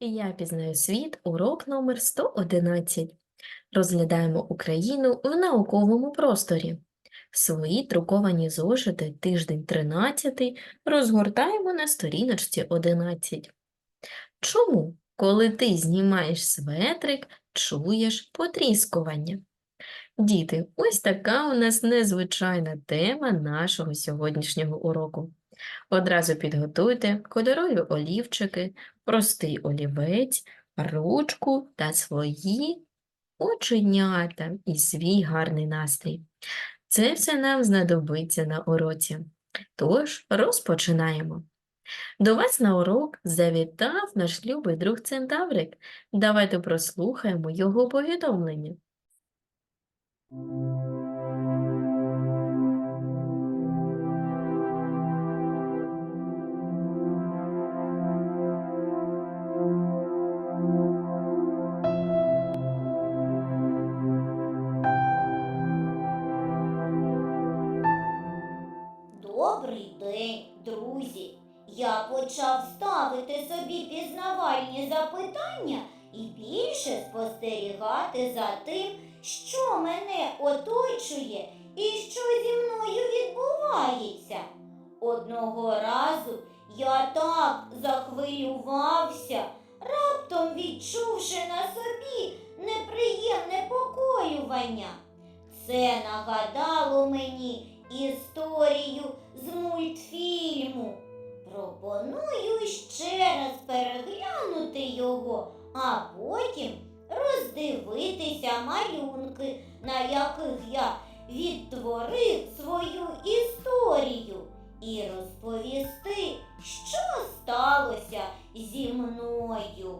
Я пізнаю світ, урок номер 111. Розглядаємо Україну в науковому просторі. Свої друковані зошити тиждень 13 розгортаємо на сторіночці 11. Чому, коли ти знімаєш светрик, чуєш потріскування? Діти, ось така у нас незвичайна тема нашого сьогоднішнього уроку. Одразу підготуйте кольорові олівчики, простий олівець, ручку та свої оченята і свій гарний настрій. Це все нам знадобиться на уроці. Тож розпочинаємо. До вас на урок завітав наш любий друг Центаврик. Давайте прослухаємо його повідомлення. Ставити собі пізнавальні запитання і більше спостерігати за тим, що мене оточує і що зі мною відбувається. Одного разу я так захвилювався, раптом відчувши на собі неприємне поколювання. Це нагадало мені історію з мультфільму. Пропоную ще раз переглянути його, а потім роздивитися малюнки, на яких я відтворив свою історію, і розповісти, що сталося зі мною.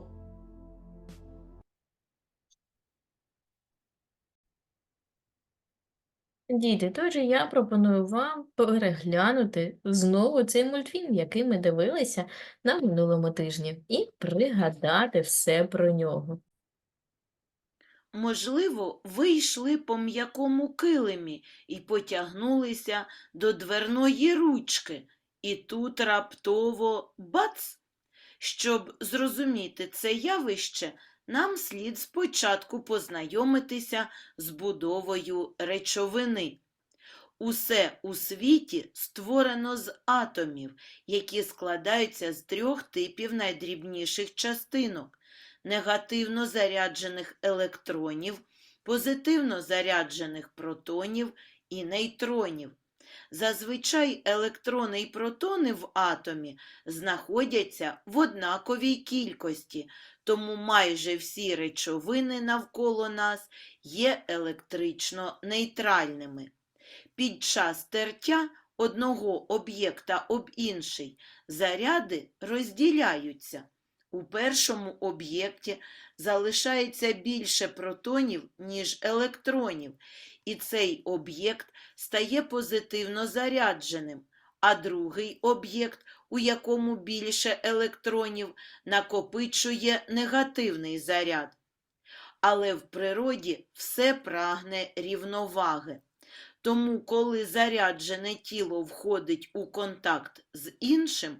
Діти, тож я пропоную вам переглянути знову цей мультфільм, який ми дивилися на минулому тижні, і пригадати все про нього. Можливо, ви йшли по м'якому килимі і потягнулися до дверної ручки, і тут раптово бац! Щоб зрозуміти це явище, нам слід спочатку познайомитися з будовою речовини. Усе у світі створено з атомів, які складаються з трьох типів найдрібніших частинок негативно заряджених електронів, позитивно заряджених протонів і нейтронів. Зазвичай електрони і протони в атомі знаходяться в однаковій кількості, тому майже всі речовини навколо нас є електрично нейтральними. Під час тертя одного об'єкта об інший заряди розділяються. У першому об'єкті залишається більше протонів, ніж електронів, і цей об'єкт стає позитивно зарядженим, а другий об'єкт, у якому більше електронів, накопичує негативний заряд. Але в природі все прагне рівноваги. Тому, коли заряджене тіло входить у контакт з іншим,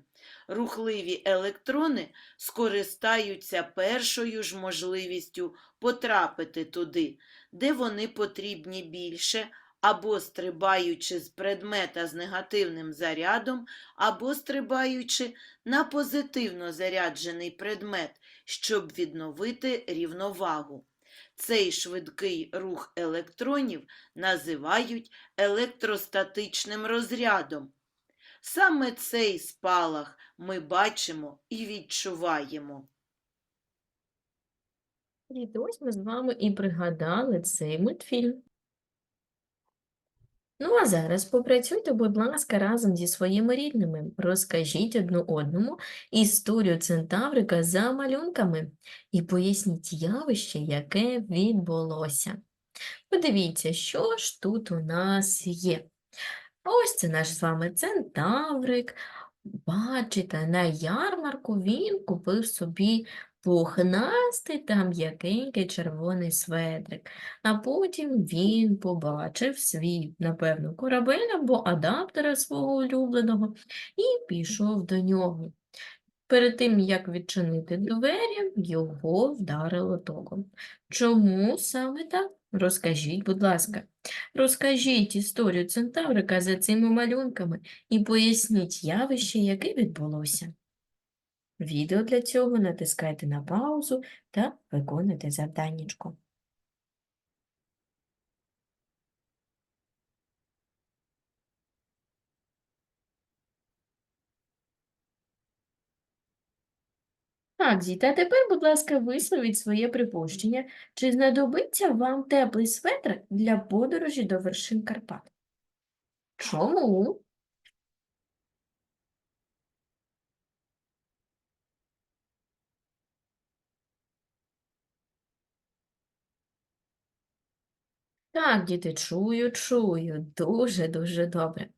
рухливі електрони скористаються першою ж можливістю потрапити туди, де вони потрібні більше, або стрибаючи з предмета з негативним зарядом, або стрибаючи на позитивно заряджений предмет, щоб відновити рівновагу. Цей швидкий рух електронів називають електростатичним розрядом. Саме цей спалах ми бачимо і відчуваємо. Діти, ось ми з вами і пригадали цей мультфільм. Ну, а зараз попрацюйте, будь ласка, разом зі своїми рідними. Розкажіть одну одному історію центаврика за малюнками і поясніть явище, яке відбулося. Подивіться, що ж тут у нас є. Ось це наш з вами центаврик. Бачите, на ярмарку він купив собі пухнастий та м'якенький червоний светрик. А потім він побачив свій, напевно, корабель або адаптера свого улюбленого і пішов до нього. Перед тим, як відчинити двері, його вдарило током. Чому саме так? Розкажіть, будь ласка. Розкажіть історію центаврика за цими малюнками і поясніть явище, яке відбулося. Відео для цього натискайте на паузу та виконуйте завданнячко. Так, діти, а тепер, будь ласка, висловіть своє припущення. Чи знадобиться вам теплий светр для подорожі до вершин Карпат? Чому? Так, діти, чую, чую. Дуже-дуже добре.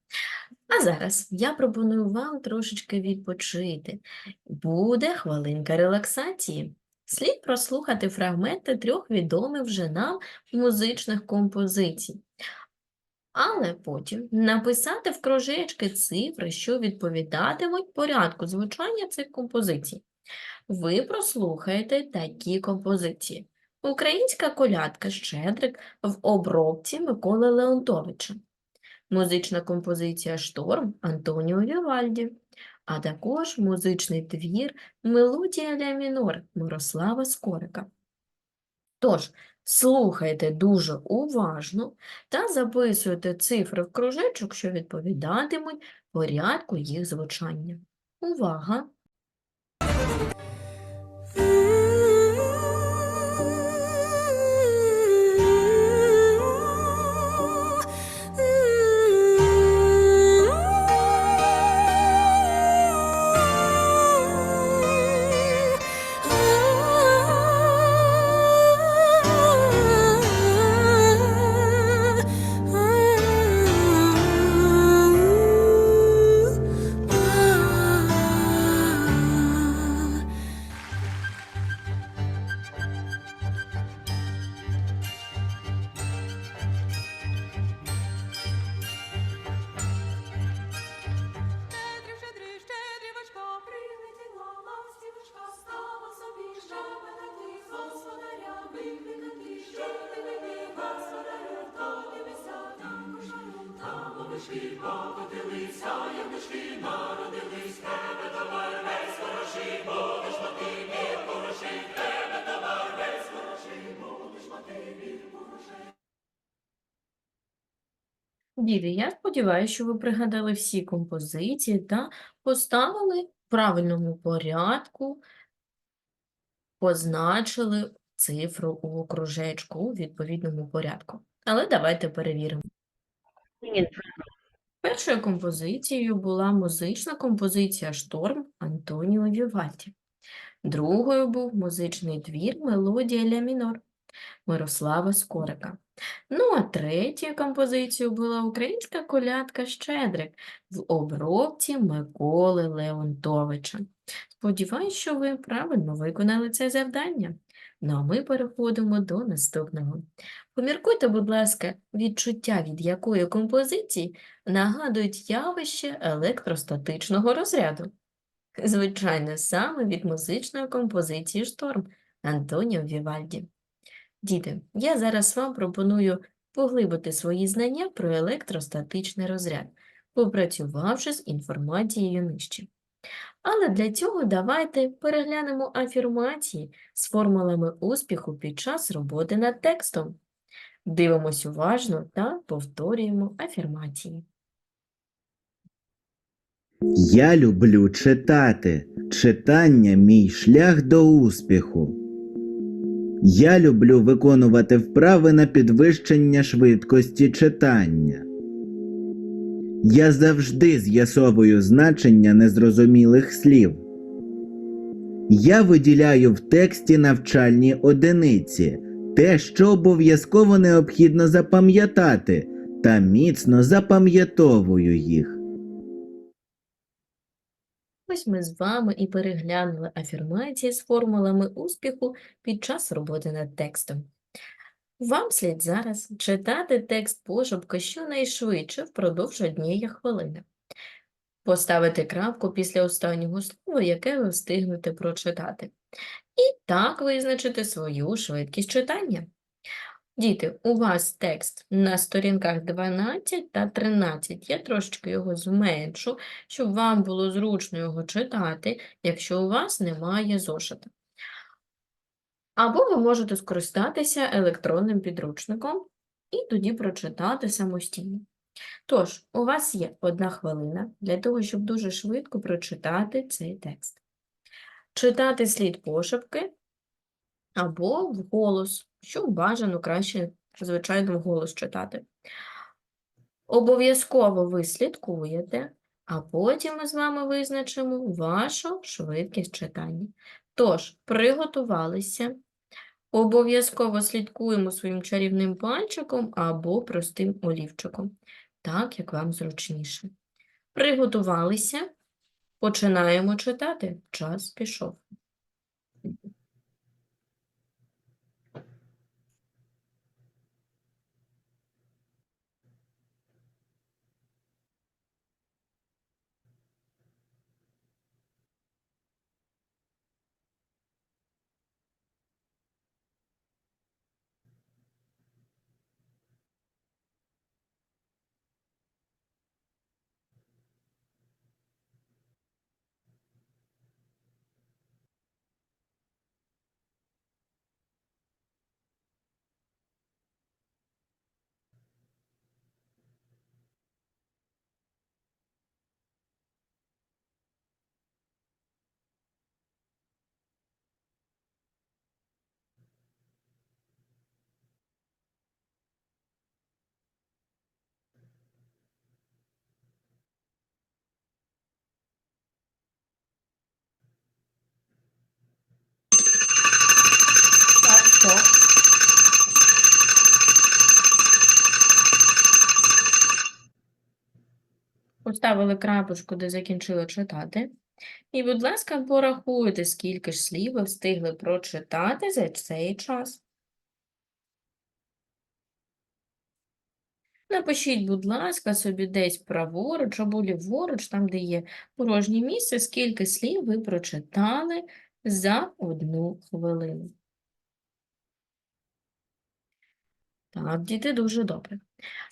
А зараз я пропоную вам трошечки відпочити. Буде хвилинка релаксації. Слід прослухати фрагменти трьох відомих вже нам музичних композицій. Але потім написати в кружечки цифри, що відповідатимуть порядку звучання цих композицій. Ви прослухаєте такі композиції. Українська колядка «Щедрик» в обробці Миколи Леонтовича. Музична композиція «Шторм» Антоніо Вівальді, а також музичний твір «Мелодія ля мінор» Мирослава Скорика. Тож, слухайте дуже уважно та записуйте цифри в кружечок, що відповідатимуть порядку їх звучання. Увага! Діти, я сподіваюся, що ви пригадали всі композиції та поставили в правильному порядку, позначили цифру у кружечку у відповідному порядку. Але давайте перевіримо. Першою композицією була музична композиція «Шторм» Антоніо Вівальді. Другою був музичний твір «Мелодія ля мінор» Мирослава Скорика. Ну, а третьою композицією була українська колядка «Щедрик» в обробці Миколи Леонтовича. Сподіваюсь, що ви правильно виконали це завдання. Ну, а ми переходимо до наступного. Поміркуйте, будь ласка, відчуття від якої композиції нагадують явище електростатичного розряду. Звичайно, саме від музичної композиції «Шторм» Антоніо Вівальді. Діти, я зараз вам пропоную поглибити свої знання про електростатичний розряд, попрацювавши з інформацією нижче. Але для цього давайте переглянемо афірмації з формулами успіху під час роботи над текстом. Дивимось уважно та повторюємо афірмації. Я люблю читати. Читання мій шлях до успіху. Я люблю виконувати вправи на підвищення швидкості читання. Я завжди з'ясовую значення незрозумілих слів. Я виділяю в тексті навчальні одиниці, те, що обов'язково необхідно запам'ятати, та міцно запам'ятовую їх. Ось ми з вами і переглянули афірмації з формулами успіху під час роботи над текстом. Вам слід зараз читати текст пошепки щонайшвидше впродовж однієї хвилини. поставити крапку після останнього слова, яке ви встигнете прочитати. І так визначити свою швидкість читання. Діти, у вас текст на сторінках 12 та 13. Я трошечки його зменшу, щоб вам було зручно його читати, якщо у вас немає зошита. Або ви можете скористатися електронним підручником і тоді прочитати самостійно. Тож, у вас є одна хвилина для того, щоб дуже швидко прочитати цей текст. Читати слід пошепки або вголос, що бажано краще, звичайно, вголос читати. Обов'язково ви слідкуєте, а потім ми з вами визначимо вашу швидкість читання. Тож, приготувалися. Обов'язково слідкуємо своїм чарівним пальчиком або простим олівчиком, так як вам зручніше. Приготувалися, починаємо читати. Час пішов. Так, стоп. Поставили крапочку, де закінчили читати. І, будь ласка, порахуйте, скільки ж слів ви встигли прочитати за цей час. Напишіть, будь ласка, собі десь праворуч або ліворуч, там, де є порожнє місце, скільки слів ви прочитали за одну хвилину. Так, діти, дуже добре.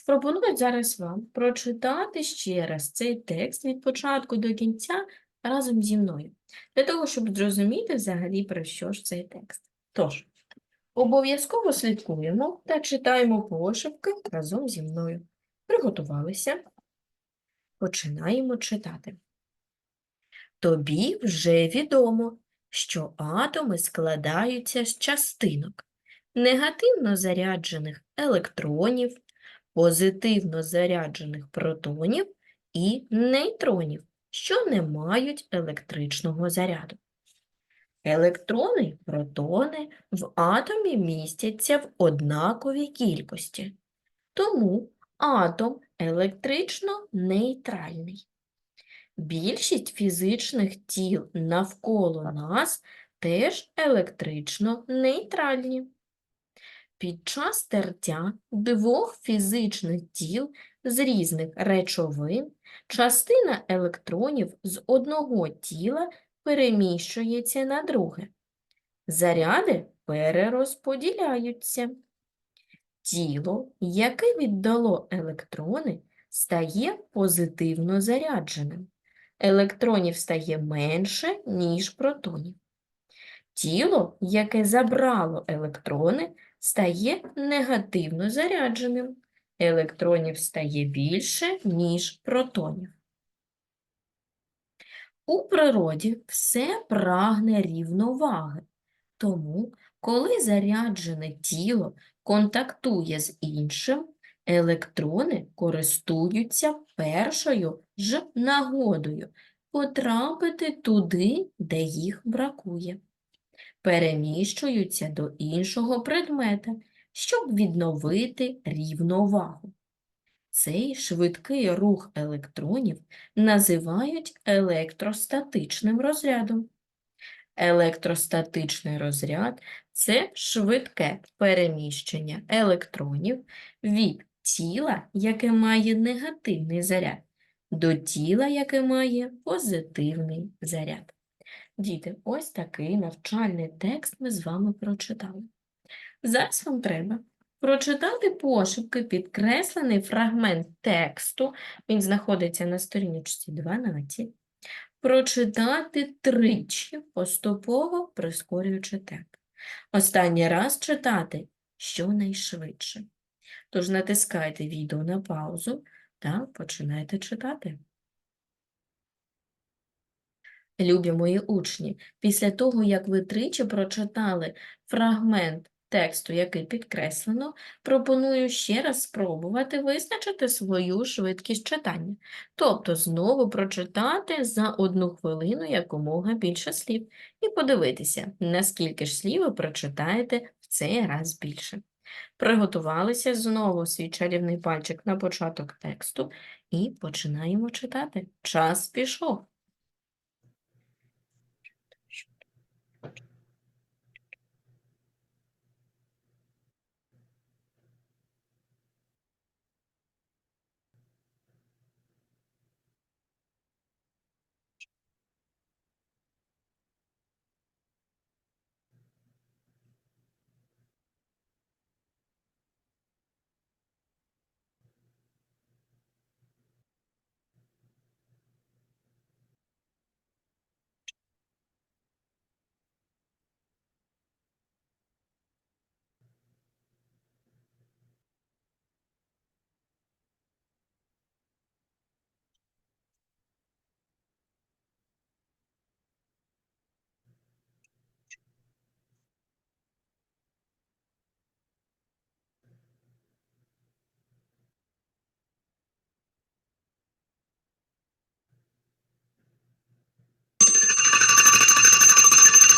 Пропоную зараз вам прочитати ще раз цей текст від початку до кінця разом зі мною, для того, щоб зрозуміти взагалі про що ж цей текст. Тож, обов'язково слідкуємо та читаємо пошепки разом зі мною. Приготувалися. Починаємо читати. Тобі вже відомо, що атоми складаються з частинок негативно заряджених електронів, позитивно заряджених протонів і нейтронів, що не мають електричного заряду. Електрони протони в атомі містяться в однаковій кількості, тому атом електрично нейтральний. Більшість фізичних тіл навколо нас теж електрично нейтральні. Під час тертя двох фізичних тіл з різних речовин частина електронів з одного тіла переміщується на друге. Заряди перерозподіляються. Тіло, яке віддало електрони, стає позитивно зарядженим. Електронів стає менше, ніж протонів. Тіло, яке забрало електрони, стає негативно зарядженим. Електронів стає більше, ніж протонів. У природі все прагне рівноваги. Тому, коли заряджене тіло контактує з іншим, електрони користуються першою ж нагодою потрапити туди, де їх бракує переміщуються до іншого предмета, щоб відновити рівновагу. Цей швидкий рух електронів називають електростатичним розрядом. Електростатичний розряд – це швидке переміщення електронів від тіла, яке має негативний заряд, до тіла, яке має позитивний заряд. Діти, ось такий навчальний текст ми з вами прочитали. Зараз вам треба прочитати пошепки підкреслений фрагмент тексту, він знаходиться на сторіночці 12, прочитати тричі, поступово прискорюючи темп. Останній раз читати щонайшвидше. Тож натискайте відео на паузу та починайте читати. Любі мої учні, після того, як ви тричі прочитали фрагмент тексту, який підкреслено, пропоную ще раз спробувати визначити свою швидкість читання. Тобто знову прочитати за одну хвилину якомога більше слів і подивитися, наскільки ж слів ви прочитаєте в цей раз більше. Приготувалися знову свій чарівний пальчик на початок тексту і починаємо читати. Час пішов.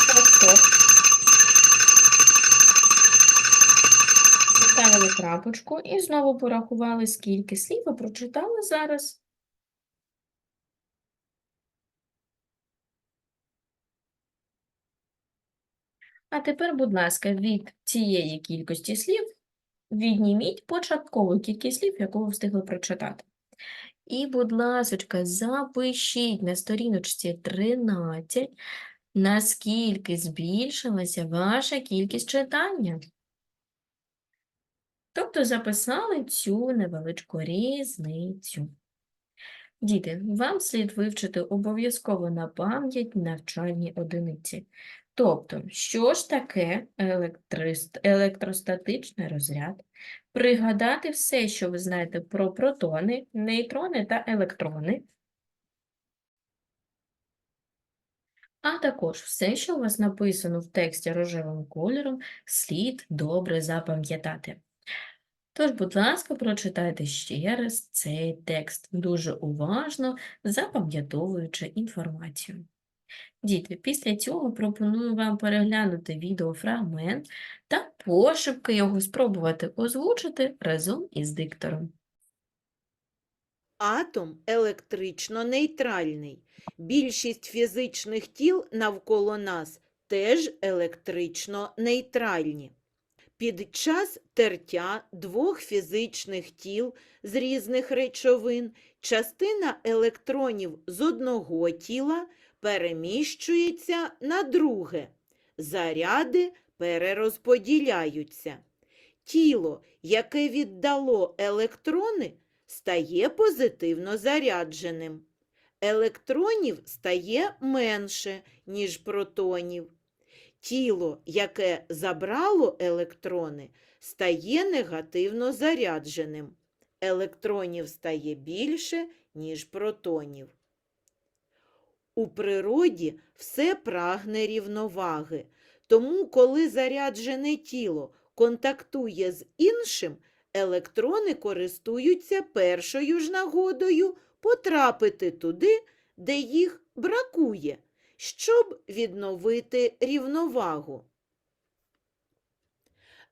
Так, стоп. Крапочку і знову порахували, скільки слів ви прочитали зараз. А тепер, будь ласка, від цієї кількості слів відніміть початкову кількість слів, яку ви встигли прочитати. І, будь ласочка, запишіть на сторіночці 13, наскільки збільшилася ваша кількість читання. Тобто записали цю невеличку різницю. Діти, вам слід вивчити обов'язково на пам'ять навчальні одиниці. Тобто, що ж таке електростатичний розряд? Пригадати все, що ви знаєте про протони, нейтрони та електрони. А також все, що у вас написано в тексті рожевим кольором, слід добре запам'ятати. Тож, будь ласка, прочитайте ще раз цей текст дуже уважно, запам'ятовуючи інформацію. Діти, після цього пропоную вам переглянути відеофрагмент та пошепки його спробувати озвучити разом із диктором. Атом електрично нейтральний. Більшість фізичних тіл навколо нас теж електрично нейтральні. Під час тертя двох фізичних тіл з різних речовин частина електронів з одного тіла переміщується на друге. Заряди перерозподіляються. Тіло, яке віддало електрони, стає позитивно зарядженим. Електронів стає менше, ніж протонів. Тіло, яке забрало електрони, стає негативно зарядженим. Електронів стає більше, ніж протонів. У природі все прагне рівноваги, тому коли заряджене тіло контактує з іншим, електрони користуються першою ж нагодою потрапити туди, де їх бракує, щоб відновити рівновагу.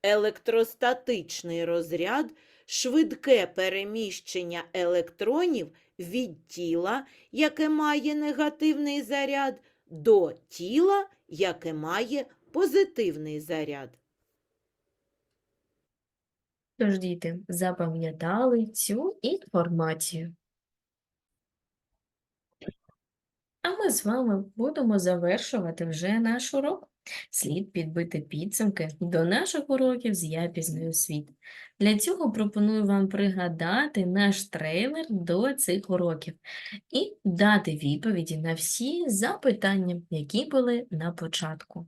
Електростатичний розряд швидке переміщення електронів від тіла, яке має негативний заряд, до тіла, яке має позитивний заряд. Тож, діти, запам'ятали цю інформацію. А ми з вами будемо завершувати вже наш урок. Слід підбити підсумки до наших уроків з «Я пізнаю світ». Для цього пропоную вам пригадати наш трейлер до цих уроків і дати відповіді на всі запитання, які були на початку.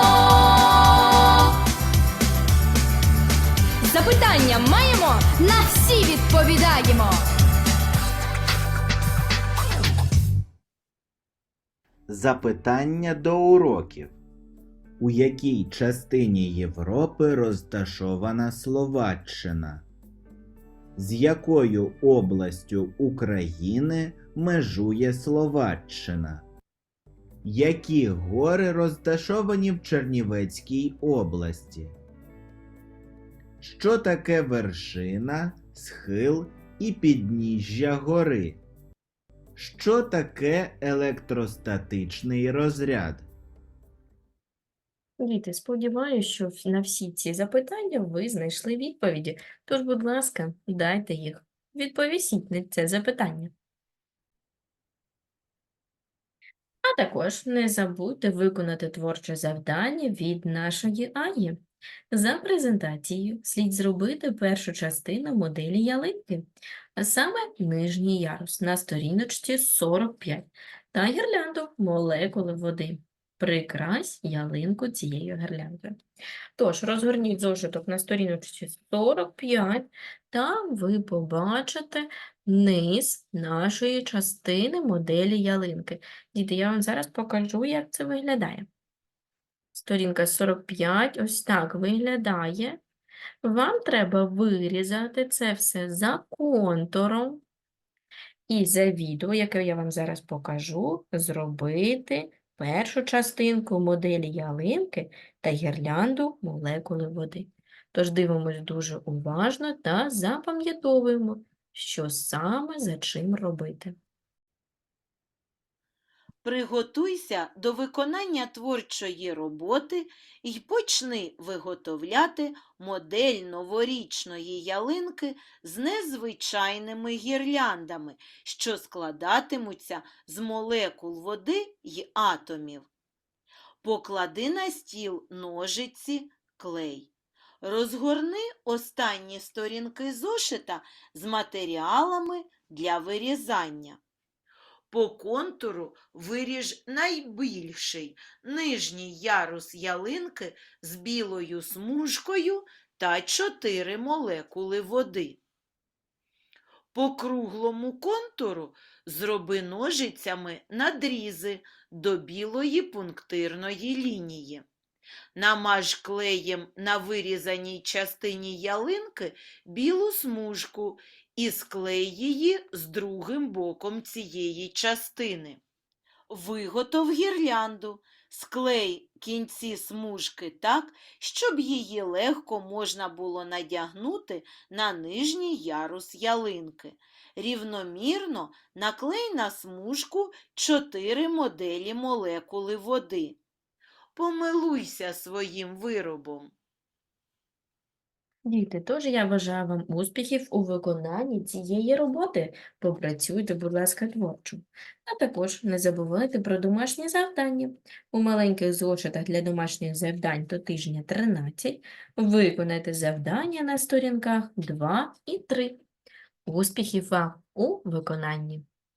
Запитання маємо, на всі відповідаємо. Запитання до уроків. У якій частині Європи розташована Словаччина? З якою областю України межує Словаччина? Які гори розташовані в Чернівецькій області? Що таке вершина, схил і підніжжя гори? Що таке електростатичний розряд? Діти, сподіваюся, що на всі ці запитання ви знайшли відповіді. Тож, будь ласка, дайте їх. Відповісіть на це запитання. А також не забудьте виконати творче завдання від нашої Аї. За презентацією слід зробити першу частину моделі ялинки, а саме нижній ярус на сторіночці 45 та гірлянду молекули води. Прикрась ялинку цією гірляндою. Тож, розгорніть зошиток на сторіночці 45, там ви побачите низ нашої частини моделі ялинки. Діти, я вам зараз покажу, як це виглядає. Сторінка 45 ось так виглядає. Вам треба вирізати це все за контуром і за відео, яке я вам зараз покажу, зробити першу частинку моделі ялинки та гірлянду молекули води. Тож дивимось дуже уважно та запам'ятовуємо, що саме за чим робити. Приготуйся до виконання творчої роботи і почни виготовляти модель новорічної ялинки з незвичайними гірляндами, що складатимуться з молекул води й атомів. Поклади на стіл ножиці, клей. Розгорни останні сторінки зошита з матеріалами для вирізання. По контуру виріж найбільший нижній ярус ялинки з білою смужкою та чотири молекули води. По круглому контуру зроби ножицями надрізи до білої пунктирної лінії. Намаж клеєм на вирізаній частині ялинки білу смужку і склей її з другим боком цієї частини. Виготов гірлянду, склей кінці смужки так, щоб її легко можна було надягнути на нижній ярус ялинки. Рівномірно наклей на смужку чотири моделі молекули води. Помилуйся своїм виробом. Діти, тож я бажаю вам успіхів у виконанні цієї роботи. Попрацюйте, будь ласка, творчо. А також не забувайте про домашні завдання. У маленьких зошитах для домашніх завдань до тижня 13 виконайте завдання на сторінках 2 і 3. Успіхів вам у виконанні!